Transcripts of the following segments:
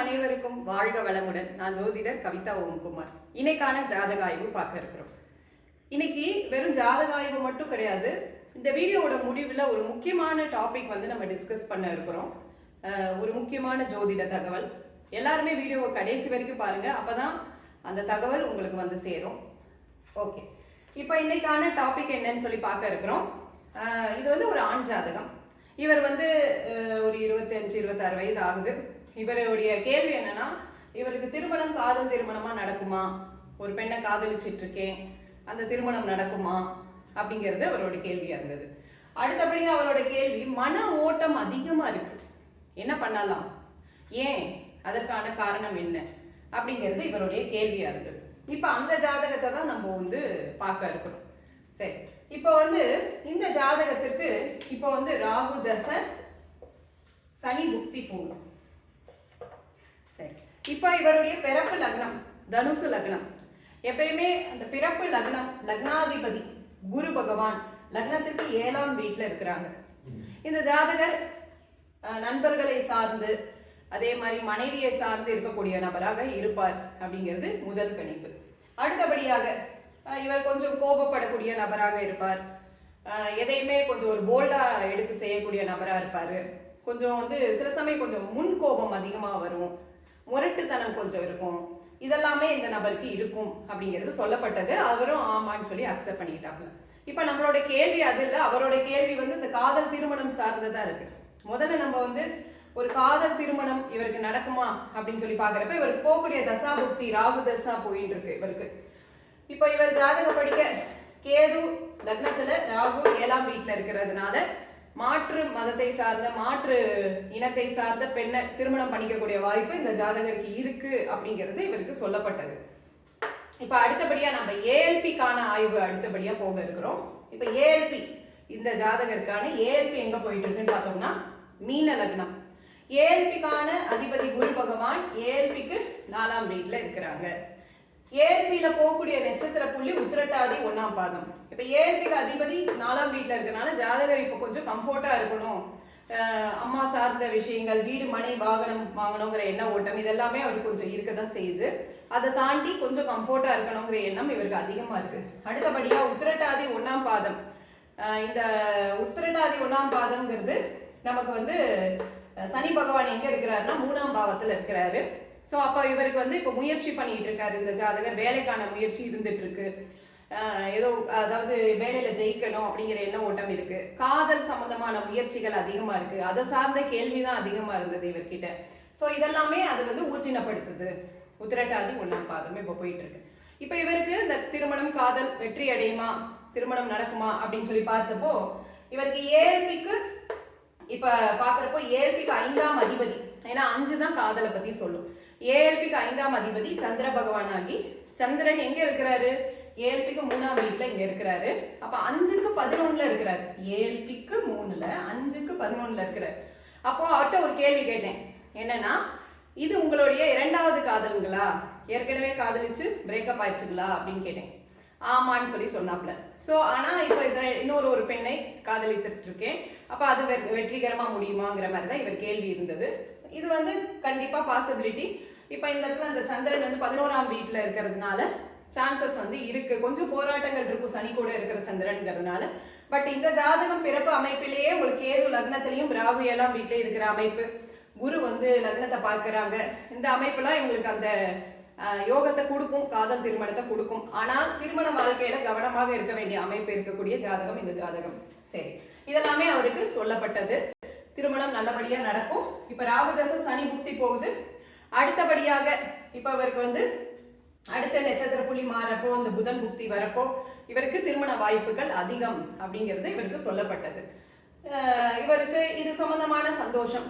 அனைவருக்கும் வாழ்க வளமுடன். நான் ஜோதிடர் கவிதா ஓம்குமார். இன்னைக்கான ஜாதக ஆய்வு பார்க்க இருக்கிறோம். இன்னைக்கு வெறும் ஜாதக ஆய்வு மட்டும் கிடையாது. இந்த வீடியோவோட முடிவில் ஒரு முக்கியமான டாபிக் வந்து நம்ம டிஸ்கஸ் பண்ண இருக்கிறோம். ஒரு முக்கியமான ஜோதிட தகவல். எல்லாருமே வீடியோவை கடைசி வரைக்கும் பாருங்க. அப்பதான் அந்த தகவல் உங்களுக்கு வந்து சேரும். ஓகே இப்போ இன்னைக்கான டாபிக் என்னன்னு சொல்லி பார்க்க இருக்கிறோம். இது வந்து ஒரு ஆண் ஜாதகம். இவர் வந்து ஒரு இருபத்தஞ்சு இருபத்தாறு வயது ஆகுது. இவருடைய கேள்வி என்னன்னா இவருக்கு திருமணம் காதல் திருமணமா நடக்குமா? ஒரு பெண்ணை காதலிச்சிட்டு இருக்கேன் அந்த திருமணம் நடக்குமா? அப்படிங்கிறது அவரோட கேள்வியா இருந்தது. அடுத்தபடியாக அவரோட கேள்வி மன ஓட்டம் அதிகமா இருக்கு. என்ன பண்ணலாம்? ஏன் அதற்கான காரணம் என்ன? அப்படிங்கிறது இவருடைய கேள்வியா இருந்தது. இப்போ அந்த ஜாதகத்தை தான் நம்ம வந்து பார்க்க இருக்கிறோம். சரி இப்போ வந்து இந்த ஜாதகத்துக்கு இப்போ வந்து ராகு தசை சனி புக்தி போகும். இப்போ இவருடைய பிறப்பு லக்னம் தனுசு லக்னம். எப்பயுமே அந்த பிறப்பு லக்னம் லக்னாதிபதி குரு பகவான் லக்னத்திற்கு ஏழாம் வீட்டில் இருக்கிறாங்க. இந்த ஜாதகர் நண்பர்களை சார்ந்து அதே மாதிரி மனைவியை சார்ந்து இருக்கக்கூடிய நபராக இருப்பார் அப்படிங்கிறது முதல் கணிப்பு. அடுத்தபடியாக இவர் கொஞ்சம் கோபப்படக்கூடிய நபராக இருப்பார். எதையுமே கொஞ்சம் ஒரு போல்டா எடுத்து செய்யக்கூடிய நபராக இருப்பார். கொஞ்சம் வந்து சில சமயம் கொஞ்சம் முன் கோபம் அதிகமாக வரும். முரட்டுத்தனம் கொஞ்சம் இருக்கும். இதெல்லாமே இந்த நபருக்கு இருக்கும் அப்படிங்கிறது சொல்லப்பட்டது. அவரும் ஆமான்னு சொல்லி அக்செப்ட் பண்ணிக்கிட்டாங்க இப்ப நம்மளோட கேள்வி அது இல்ல. அவரோட கேள்வி வந்து இந்த காதல் திருமணம் சார்ந்ததா இருக்கு. முதல்ல நம்ம வந்து ஒரு காதல் திருமணம் இவருக்கு நடக்குமா அப்படின்னு சொல்லி பாக்குறப்ப இவருக்கு போகக்கூடிய தசா புக்தி ராகு தசா போயிட்டு இருக்கு இவருக்கு. இப்போ இவர் ஜாதக படிக்க கேது லக்னத்துல ராகு ஏழாம் வீட்டுல இருக்கிறதுனால மாற்று மதத்தை சார்ந்த மாற்று இனத்தை சார்ந்த பெண்ணை திருமணம் பண்ணிக்கக்கூடிய வாய்ப்பு இந்த ஜாதகருக்கு இருக்கு அப்படிங்கிறது இவருக்கு சொல்லப்பட்டது. இப்ப அடுத்தபடியா நம்ம ஏஎல்பிக்கான ஆய்வு அடுத்தபடியா போக இருக்கிறோம். இப்ப ஏஎல்பி இந்த ஜாதகருக்கான ஏஎல்பி எங்க போயிட்டு இருக்குன்னு பார்த்தோம்னா மீன லக்னம். ஏஎல்பிக்கான அதிபதி குரு பகவான் ஏஎல்பிக்கு நாலாம் வீட்டுல இருக்கிறாங்க. ஏஎல்பியில போகக்கூடிய நட்சத்திர புள்ளி உத்திரட்டாதி ஒன்னாம் பாதம். இப்ப ஏஎல்பிக்கு அதிபதி நாலாம் வீட்டுல இருக்கனால ஜாதகர் இப்ப கொஞ்சம் கம்ஃபர்ட்டா இருக்கணும். அம்மா சார்ந்த விஷயங்கள் வீடு மனை வாகனம் வாங்கணுங்கிற எண்ண ஓட்டம் இதெல்லாமே அவர் கொஞ்சம் இருக்க தான் செய்யுது. அதை தாண்டி கொஞ்சம் கம்ஃபர்ட்டா இருக்கணுங்கிற எண்ணம் இவருக்கு அதிகமா இருக்கு. அடுத்தபடியா உத்திரட்டாதி ஒன்னாம் பாதம். இந்த உத்திரட்டாதி ஒண்ணாம் பாதம்ங்கிறது நமக்கு வந்து சனி பகவான் எங்க இருக்கிறாருன்னா மூணாம் பாவத்துல இருக்கிறாரு. ஸோ அப்போ இவருக்கு வந்து இப்போ முயற்சி பண்ணிட்டு இருக்காரு இந்த ஜாதகர். வேலைக்கான முயற்சி இருந்துட்டு இருக்கு. ஏதோ அதாவது வேலையில ஜெயிக்கணும் அப்படிங்கிற எண்ண ஓட்டம் இருக்கு. காதல் சம்பந்தமான முயற்சிகள் அதிகமா இருக்கு. அதை சார்ந்த கேள்விதான் அதிகமா இருந்தது இவர்கிட்ட. ஸோ இதெல்லாமே அது வந்து ஊர்ஜினப்படுத்துது. உத்திரட்டாதி ஒன்றாம் பாதம். இப்போ போயிட்டு இருக்கு. இப்போ இவருக்கு இந்த திருமணம் காதல் வெற்றி அடையுமா? திருமணம் நடக்குமா? அப்படின்னு சொல்லி பார்த்தப்போ இவருக்கு ஏஎல்பிக்கு இப்ப பாக்குறப்போ ஏஎல்பிக்கு ஐந்தாம் அதிபதி. ஏன்னா அஞ்சு தான் காதலை பத்தி சொல்லும். ஏஎல்பிக்கு ஐந்தாம் அதிபதி சந்திர பகவான் ஆகி சந்திரன் எங்க இருக்கிறாரு? ஏஎல்பிக்கு மூணாம் வீட்டில் இங்கே இருக்கிறாரு. அப்போ அஞ்சுக்கு பதினொன்றில் இருக்கிறாரு. ஏஎல்பிக்கு மூணில் அஞ்சுக்கு பதினொன்றில் இருக்கிறாரு. அப்போ அவர்கிட்ட ஒரு கேள்வி கேட்டேன். என்னன்னா இது உங்களுடைய இரண்டாவது காதலுங்களா? ஏற்கனவே காதலிச்சு பிரேக்கப் ஆயிடுச்சுங்களா? அப்படின்னு கேட்டேன். ஆமான்னு சொல்லி சொன்னாப்ல. ஸோ ஆனால் இப்போ இதில் இன்னொரு ஒரு பெண்ணை காதலித்துட்டு இருக்கேன். அப்போ அது வெ- முடியுமாங்கிற மாதிரி தான் இவர் கேள்வி இருந்தது. இது வந்து கண்டிப்பாக பாசிபிலிட்டி இப்போ இந்த இடத்துல அந்த சந்திரன் வந்து பதினோராம் வீட்டில் இருக்கிறதுனால சான்சஸ் வந்து இருக்கு. கொஞ்சம் போராட்டங்கள் இருக்கும். சனி கூட இருக்கிற சந்திரன்ங்கிறதுனால. பட் இந்த ஜாதகம் பிறப்பு அமைப்பிலேயே உங்களுக்கு ஏது லக்னத்திலையும் ராகு ஏழாம் வீட்டிலே இருக்கிற அமைப்பு. குரு வந்து லக்னத்தை பார்க்குறாங்க. இந்த அமைப்புலாம் இவங்களுக்கு அந்த யோகத்தை கொடுக்கும். காதல் திருமணத்தை கொடுக்கும். ஆனால் திருமண வாழ்க்கையில கவனமாக இருக்க வேண்டிய அமைப்பு இருக்கக்கூடிய ஜாதகம் இந்த ஜாதகம். சரி. இதெல்லாமே அவருக்கு சொல்லப்பட்டது. திருமணம் நல்லபடியா நடக்கும். இப்ப ராகுதச சனி புக்தி போகுது. அடுத்தபடியாக இப்போ அவருக்கு வந்து அடுத்த நட்சத்திர புள்ளி மாறப்போ இந்த புதன் புக்தி வரப்போ இவருக்கு திருமண வாய்ப்புகள் அதிகம் அப்படிங்கிறது இவருக்கு சொல்லப்பட்டது. இவருக்கு இது சம்பந்தமான சந்தோஷம்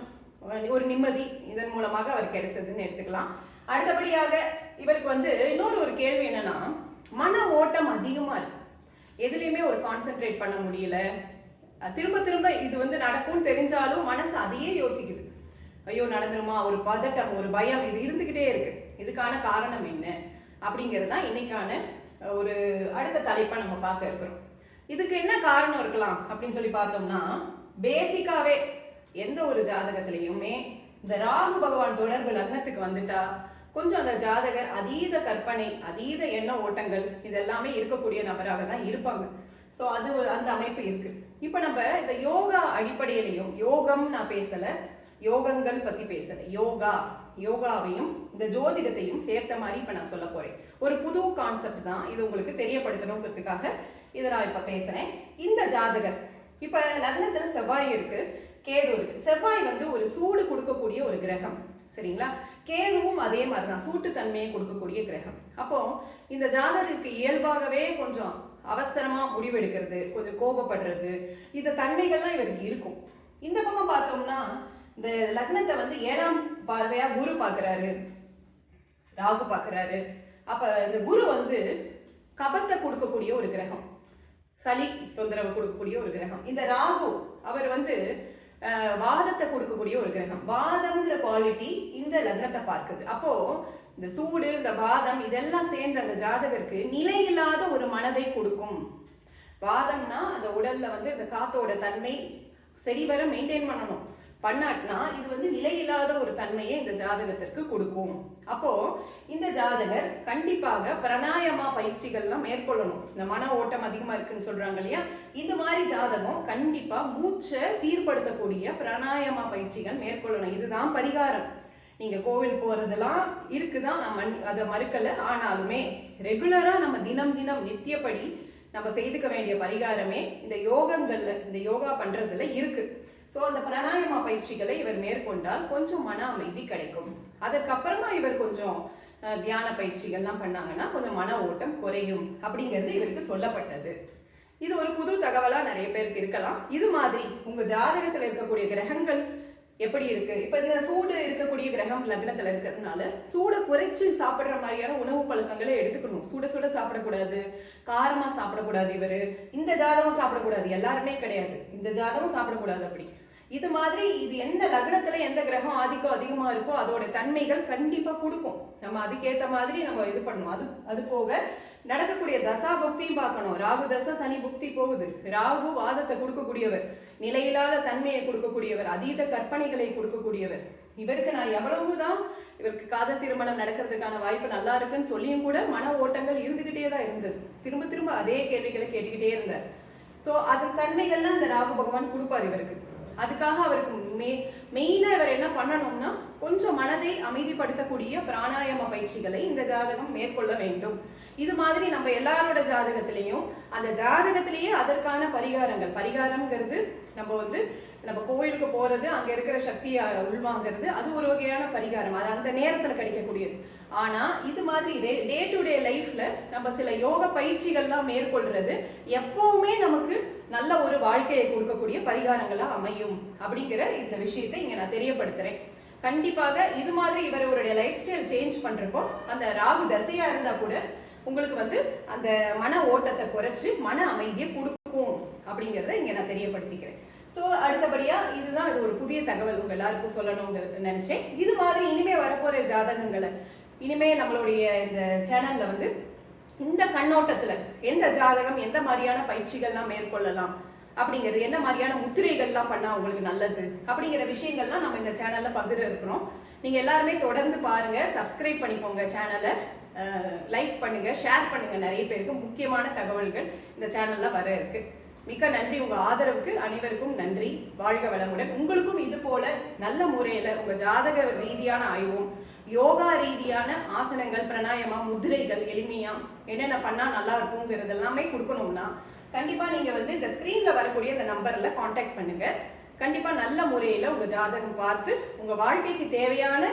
ஒரு நிம்மதி இதன் மூலமாக அவர் கிடைச்சதுன்னு எடுத்துக்கலாம். அடுத்தபடியாக இவருக்கு வந்து இன்னொரு ஒரு கேள்வி என்னன்னா மன ஓட்டம் அதிகமா இருக்கு. எதுலையுமே ஒரு கான்சென்ட்ரேட் பண்ண முடியல. திரும்ப திரும்ப இது வந்து நடக்கும்னு தெரிஞ்சாலும் மனசு அதையே யோசிக்குது. ஐயோ நடந்துருமா ஒரு பதட்டம் ஒரு பயம் இது இருந்துகிட்டே இருக்கு. இதுக்கான காரணம் என்ன? அப்படிங்கிறது தான் இன்னைக்கான ஒரு அடுத்த தலைப்பை நம்ம பார்க்க இருக்கிறோம். இதுக்கு என்ன காரணம் இருக்கலாம் அப்படின்னு சொல்லி பார்த்தோம்னா பேசிக்காவே எந்த ஒரு ஜாதகத்திலையுமே இந்த ராகு பகவான் தொடர்பு லக்னத்துக்கு வந்துட்டா கொஞ்சம் அந்த ஜாதகர் அதீத கற்பனை அதீத எண்ண ஓட்டங்கள் இதெல்லாமே இருக்கக்கூடிய நபராக தான் இருப்பாங்க. ஸோ அது ஒரு- அந்த அமைப்பு இருக்கு. இப்போ நம்ம இந்த யோகா அடிப்படையிலையும் யோகம் நான் பேசலை யோகங்கள் பத்தி பேசுறேன். யோகா யோகாவையும் இந்த ஜோதிடத்தையும் சேர்த்த மாதிரி இப்ப நான் சொல்ல போறேன். ஒரு புது கான்செப்ட் தான் இது உங்களுக்கு தெரியப்படுத்தணுங்கிறதுக்காக இதை நான் இப்ப பேசுறேன். இந்த ஜாதகர் இப்ப லக்னத்துல செவ்வாய் இருக்கு கேது இருக்கு. செவ்வாய் வந்து ஒரு சூடு கொடுக்கக்கூடிய ஒரு கிரகம் சரிங்களா? கேதுவும் அதே மாதிரி தான் சூட்டுத்தன்மையை கொடுக்கக்கூடிய கிரகம். அப்போ இந்த ஜாதகருக்கு இயல்பாகவே கொஞ்சம் அவசரமா முடிவெடுக்கிறது கொஞ்சம் கோபப்படுறது இந்த தன்மைகள்லாம் இவருக்கு இருக்கும். இந்த பக்கம் பார்த்தோம்னா இந்த லக்னத்தை வந்து ஏழாம் பார்வையா குரு பார்க்கறாரு. ராகு பார்க்குறாரு. அப்போ இந்த குரு வந்து கபத்தை கொடுக்கக்கூடிய ஒரு கிரகம். சளி தொந்தரவு கொடுக்கக்கூடிய ஒரு கிரகம். இந்த ராகு அவர் வந்து வாதத்தை கொடுக்கக்கூடிய ஒரு கிரகம். வாதம்ங்கிற குவாலிட்டி இந்த லக்னத்தை பார்க்குது. அப்போ இந்த சூடு இந்த வாதம் இதெல்லாம் சேர்ந்து அந்த ஜாதகருக்கு நிலையில்லாத ஒரு மனதை கொடுக்கும். வாதம்னா அந்த உடல்ல வந்து இந்த காத்தோட தன்மை சரிவர மெயின்டைன் பண்ணணும். பண்ணாட்டினா இது வந்து நிலையில்லாத ஒரு தன்மையை இந்த ஜாதகத்திற்கு கொடுக்கும். அப்போ இந்த ஜாதகர் கண்டிப்பாக பிரணாயமா பயிற்சிகள்லாம் மேற்கொள்ளணும். இந்த மன ஓட்டம் அதிகமா இருக்குன்னு சொல்றாங்க இல்லையா? இந்த மாதிரி ஜாதகம் கண்டிப்பா மூச்சை சீர்படுத்தக்கூடிய பிரணாயமா பயிற்சிகள் மேற்கொள்ளணும். இதுதான் பரிகாரம். நீங்க கோவில் போறதெல்லாம் இருக்குதான் மண் அதை மறுக்கல. ஆனாலுமே ரெகுலரா நம்ம தினம் தினம் நித்தியப்படி நம்ம செய்துக்க வேண்டிய பரிகாரமே இந்த யோகங்கள்ல இந்த யோகா பண்றதுல இருக்கு. ஸோ அந்த பிராணாயாமா பயிற்சிகளை இவர் மேற்கொண்டால் கொஞ்சம் மன அமைதி கிடைக்கும். அதுக்கப்புறமா இவர் கொஞ்சம் தியான பயிற்சிகள்லாம் பண்ணாங்கன்னா கொஞ்சம் மன ஓட்டம் குறையும் அப்படிங்கிறது இவருக்கு சொல்லப்பட்டது. இது ஒரு புது தகவலாக நிறைய பேருக்கு இருக்கலாம். இது மாதிரி உங்கள் ஜாதகத்தில் இருக்கக்கூடிய கிரகங்கள் எப்படி இருக்கு? இப்ப இந்த சூடு இருக்கக்கூடிய கிரகம் லக்னத்துல இருக்கிறதுனால சூடை குறைச்சு சாப்பிடுற மாதிரியான உணவு பழக்கங்களை எடுத்துக்கணும். சூட சுட சாப்பிடக்கூடாது. காரமா சாப்பிடக்கூடாது இவரு. இந்த ஜாதகம் சாப்பிடக்கூடாது. எல்லாருமே கிடையாது. இந்த ஜாதகம் சாப்பிடக்கூடாது அப்படி. இது மாதிரி இது எந்த லக்னத்துல எந்த கிரகம் ஆதிக்கம் அதிகமா இருக்கோ அதோட தன்மைகள் கண்டிப்பா கொடுக்கும். நம்ம அதுக்கேத்த மாதிரி நம்ம இது பண்ணணும். அது அது போக நடக்கக்கூடிய தசா புக்தியும் பார்க்கணும். ராகு தசை சனி புக்தி போகுது. ராகு வாதத்தை கொடுக்கக்கூடியவர் நிலையில்லாத தன்மையை கொடுக்கக்கூடியவர் அதீத கற்பனைகளை கொடுக்கக்கூடியவர். இவருக்கு நான் எவ்வளவுதான் இவருக்கு காதல் திருமணம் நடக்கிறதுக்கான வாய்ப்பு நல்லா இருக்குன்னு சொல்லியும் கூட மன ஓட்டங்கள் இருந்துகிட்டே தான் இருந்தது. திரும்ப திரும்ப அதே கேள்விகளை கேட்டுக்கிட்டே இருந்தார். ஸோ அது தன்மைகள்லாம் இந்த ராகு பகவான் கொடுப்பார் இவருக்கு. அதுக்காக அவருக்கு மெ மெயினாக இவர் என்ன பண்ணணும்னா கொஞ்சம் மனதை அமைதிப்படுத்தக்கூடிய பிராணாயாம பயிற்சிகளை இந்த ஜாதகம் மேற்கொள்ள வேண்டும். இது மாதிரி நம்ம எல்லாரோட ஜாதகத்திலையும் அந்த ஜாதகத்திலேயே அதற்கான பரிகாரங்கள் பரிகாரம்ங்கிறது நம்ம வந்து நம்ம கோயிலுக்கு போறது அங்க இருக்கிற சக்தியை உள்வாங்கிறது அது ஒரு வகையான பரிகாரம். அது அந்த நேரத்துல கிடைக்கக்கூடியது. ஆனா இது மாதிரி டே டு டே லைஃப்ல நம்ம சில யோக பயிற்சிகள்லாம் மேற்கொள்றது எப்பவுமே நமக்கு நல்ல ஒரு வாழ்க்கையை கொடுக்கக்கூடிய பரிகாரங்களா அமையும் அப்படிங்கிற இந்த விஷயத்தை இங்க நான் தெரியப்படுத்துறேன். கண்டிப்பாக இது மாதிரி இவருடைய லைஃப் ஸ்டைல் சேஞ்ச் பண்றப்போ அந்த ராகு தசையா இருந்தா கூட உங்களுக்கு வந்து அந்த மன ஓட்டத்தை குறைச்சு மன அமைதியை கொடுக்கும் அப்படிங்கிறத இங்க நான் தெரியப்படுத்திக்கிறேன். ஸோ அடுத்தபடியாக இதுதான் ஒரு புதிய தகவல் உங்கள் எல்லாருக்கும் சொல்லணும்னு நினச்சேன். இது மாதிரி இனிமே வரப்போகிற ஜாதகங்களை இனிமே நம்மளுடைய இந்த சேனலில் வந்து இந்த கண்ணோட்டத்தில் எந்த ஜாதகம் எந்த மாதிரியான பயிற்சிகள்லாம் மேற்கொள்ளலாம் அப்படிங்கிறது என்ன மாதிரியான முத்திரைகள்லாம் பண்ணால் உங்களுக்கு நல்லது அப்படிங்கிற விஷயங்கள்லாம் நம்ம இந்த சேனலில் பகிர இருக்கிறோம். நீங்கள் எல்லாருமே தொடர்ந்து பாருங்கள் சப்ஸ்கிரைப் பண்ணிக்கோங்க சேனலை லைக் பண்ணுங்கள் ஷேர் பண்ணுங்கள் நிறைய பேருக்கு முக்கியமான தகவல்கள் இந்த சேனலில் வர இருக்குது மிக்க நன்றி உங்க ஆதரவுக்கு. அனைவருக்கும் நன்றி. வாழ்க வளமுடன். உங்களுக்கும் இது போல நல்ல முறையில உங்க ஜாதக ரீதியான ஆய்வும் யோகா ரீதியான ஆசனங்கள் பிராணாயமா முதிரைகள் எளிமையா என்னென்ன பண்ணா நல்லா இருக்குங்கிறது எல்லாமே கொடுக்கணும்னா கண்டிப்பா நீங்க வந்து இந்த ஸ்கிரீன்ல வரக்கூடிய இந்த நம்பர்ல காண்டாக்ட் பண்ணுங்க. கண்டிப்பா நல்ல முறையில உங்க ஜாதகம் பார்த்து உங்க வாழ்க்கைக்கு தேவையான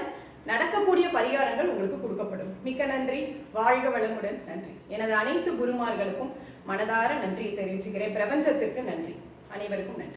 நடக்கக்கூடிய பரிகாரங்கள் உங்களுக்கு கொடுக்கப்படும். மிக்க நன்றி. வாழ்க வளமுடன். நன்றி. எனது அனைத்து குருமார்களுக்கும் மனதார நன்றி தெரிவிச்சுக்கிறேன். பிரபஞ்சத்திற்கு நன்றி. அனைவருக்கும் நன்றி.